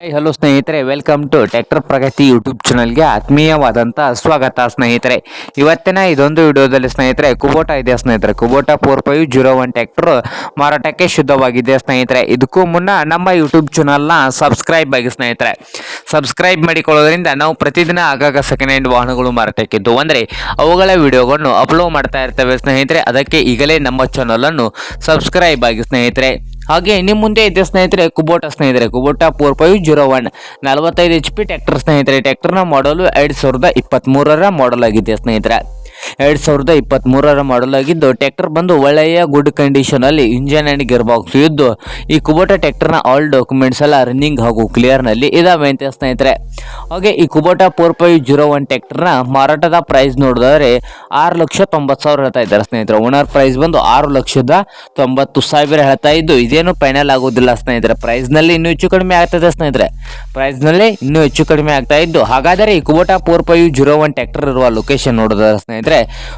Hello ಸ್ನೇಹಿತರೆ. Welcome to tractor Pragati YouTube ಚಾನಲ್ಗೆ ಆತ್ಮೀಯವಾದಂಥ ಸ್ವಾಗತ, ಸ್ನೇಹಿತರೆ. ಇವತ್ತಿನ ಇದೊಂದು ವಿಡಿಯೋದಲ್ಲಿ, ಸ್ನೇಹಿತರೆ, ಕುಬೋಟ ಇದೆ ಸ್ನೇಹಿತರೆ? Kubota four five zero one tractor ಮಾರಾಟಕ್ಕೆ ಶುದ್ಧವಾಗಿದೆ, ಸ್ನೇಹಿತರೆ. ಇದಕ್ಕೂ ಮುನ್ನ ನಮ್ಮ ಯೂಟ್ಯೂಬ್ ಚಾನಲ್ನ ಸಬ್ಸ್ಕ್ರೈಬ್ ಆಗಿ, ಸ್ನೇಹಿತರೆ. ಸಬ್ಸ್ಕ್ರೈಬ್ ಮಾಡಿಕೊಳ್ಳೋದ್ರಿಂದ ನಾವು ಪ್ರತಿದಿನ ಆಗಾಗ ಸೆಕೆಂಡ್ ಹ್ಯಾಂಡ್ ವಾಹನಗಳು ಮಾರಾಟಕ್ಕಿದ್ದು ಅಂದರೆ ಅವುಗಳ ವಿಡಿಯೋಗಳನ್ನು ಅಪ್ಲೋಡ್ ಮಾಡ್ತಾ ಇರ್ತೇವೆ, ಸ್ನೇಹಿತರೆ. ಅದಕ್ಕೆ ಈಗಲೇ ನಮ್ಮ ಚಾನಲನ್ನು ಸಬ್ಸ್ಕ್ರೈಬ್ ಆಗಿ, ಸ್ನೇಹಿತರೆ. ಹಾಗೆ ನಿಮ್ಮ ಮುಂದೆ ಇದೆ ಸ್ನೇಹಿತರೆ, ಕುಬೋಟ ಸ್ನೇಹಿತರೆ, Kubota four five zero one ನಲವತ್ತೈದು ಎಚ್ ಪಿ ಟ್ಯಾಕ್ಟರ್ ಸ್ನೇಹಿತರೆ ಟ್ಯಾಕ್ಟರ್ನ ಮಾಡಲು ಎರಡು ಸಾವಿರದ ಇಪ್ಪತ್ತ್ಮೂರರ ಮಾಡಲ್ ಆಗಿದೆ ಸ್ನೇಹಿತರೆ. ಎರಡು ಸಾವಿರದ ಇಪ್ಪತ್ತ್ಮೂರರ ಮಾಡಲ್ ಆಗಿದ್ದು ಟ್ರ್ಯಾಕ್ಟರ್ ಬಂದು ಒಳ್ಳೆಯ ಗುಡ್ ಕಂಡೀಷನಲ್ಲಿ ಇಂಜನ್ ಆ್ಯಂಡ್ ಗಿರ್ ಬಾಕ್ಸ್ ಇದ್ದು, ಈ ಕುಬೋಟ ಟ್ರ್ಯಾಕ್ಟರ್ನ ಆಲ್ ಡಾಕ್ಯುಮೆಂಟ್ಸ್ ಎಲ್ಲ ರನ್ನಿಂಗ್ ಹಾಗೂ ಕ್ಲಿಯರ್ನಲ್ಲಿ ಇದಾವೆ ಅಂತ ಸ್ನೇಹಿತರೆ. ಹಾಗೆ ಈ Kubota four five zero one ಟ್ರ್ಯಾಕ್ಟರ್ನ ಮಾರಾಟದ ಪ್ರೈಸ್ ನೋಡಿದ್ರೆ ಆರು ಲಕ್ಷ ತೊಂಬತ್ತು ಸಾವಿರ ಹೇಳ್ತಾ ಇದ್ದಾರೆ ಸ್ನೇಹಿತರೆ. ಓನರ್ ಪ್ರೈಸ್ ಬಂದು ಆರು ಲಕ್ಷದ ತೊಂಬತ್ತು ಸಾವಿರ ಹೇಳ್ತಾ ಇದ್ದು, ಇದೇನು ಫೈನಲ್ ಆಗೋದಿಲ್ಲ ಸ್ನೇಹಿತರೆ. ಪ್ರೈಸ್ನಲ್ಲಿ ಇನ್ನೂ ಹೆಚ್ಚು ಕಡಿಮೆ ಆಗ್ತದೆ ಸ್ನೇಹಿತರೆ. ಪ್ರೈಸ್ನಲ್ಲಿ ಇನ್ನೂ ಹೆಚ್ಚು ಕಡಿಮೆ ಆಗ್ತಾ ಇದ್ದು, ಹಾಗಾದರೆ ಈ Kubota four five zero one tractor ಇರುವ ಲೊಕೇಶನ್ ನೋಡಿದ್ರೆ ಸ್ನೇಹಿತರೆ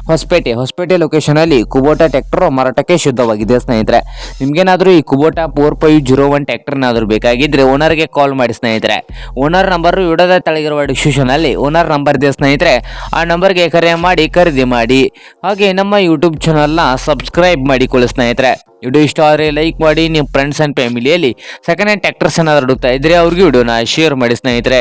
ಹೊಸಪೇಟೆ ಹೊಸಪೇಟೆ ಲೊಕೇಶನಲ್ಲಿ ಕುಬೋಟಾ ಟ್ರ್ಯಾಕ್ಟರ್ ಮಾರಾಟಕ್ಕೆ ಶುದ್ಧವಾಗಿದೆ ಸ್ನೇಹಿತರೆ. ನಿಮಗೇನಾದರೂ ಈ Kubota four five zero one ಟ್ಯಾಕ್ಟರ್ನಾದರೂ ಬೇಕಾಗಿದ್ದರೆ ಓನರ್ಗೆ ಕಾಲ್ ಮಾಡಿ ಸ್ನೇಹಿತರೆ. ಓನರ್ ನಂಬರ್ ವಿಡೋದ ತಳಗಿರುವ ಡಿಸ್ಕ್ರಿಪ್ಷನಲ್ಲಿ ಓನರ್ ನಂಬರ್ ಇದೆ ಸ್ನೇಹಿತರೆ. ಆ ನಂಬರ್ಗೆ ಕರೆ ಮಾಡಿ, ಖರೀದಿ ಮಾಡಿ. ಹಾಗೆ ನಮ್ಮ ಯೂಟ್ಯೂಬ್ ಚಾನಲ್ನ ಸಬ್ಸ್ಕ್ರೈಬ್ ಮಾಡಿಕೊಳ್ಳಿ ಸ್ನೇಹಿತರೆ. ವಿಡಿಯೋ ಇಷ್ಟ ಆದರೆ ಲೈಕ್ ಮಾಡಿ ನಿಮ್ಮ ಫ್ರೆಂಡ್ಸ್ ಆ್ಯಂಡ್ ಫ್ಯಾಮಿಲಿಯಲ್ಲಿ ಸೆಕೆಂಡ್ ಹ್ಯಾಂಡ್ ಟ್ಯಾಕ್ಟರ್ಸ್ ಏನಾದರೂ ಹುಡುಕ್ತಾ ಇದ್ದರೆ ಅವ್ರಿಗೆ ವಿಡಿಯೋನ ಶೇರ್ ಮಾಡಿ ಸ್ನೇಹಿತರೆ.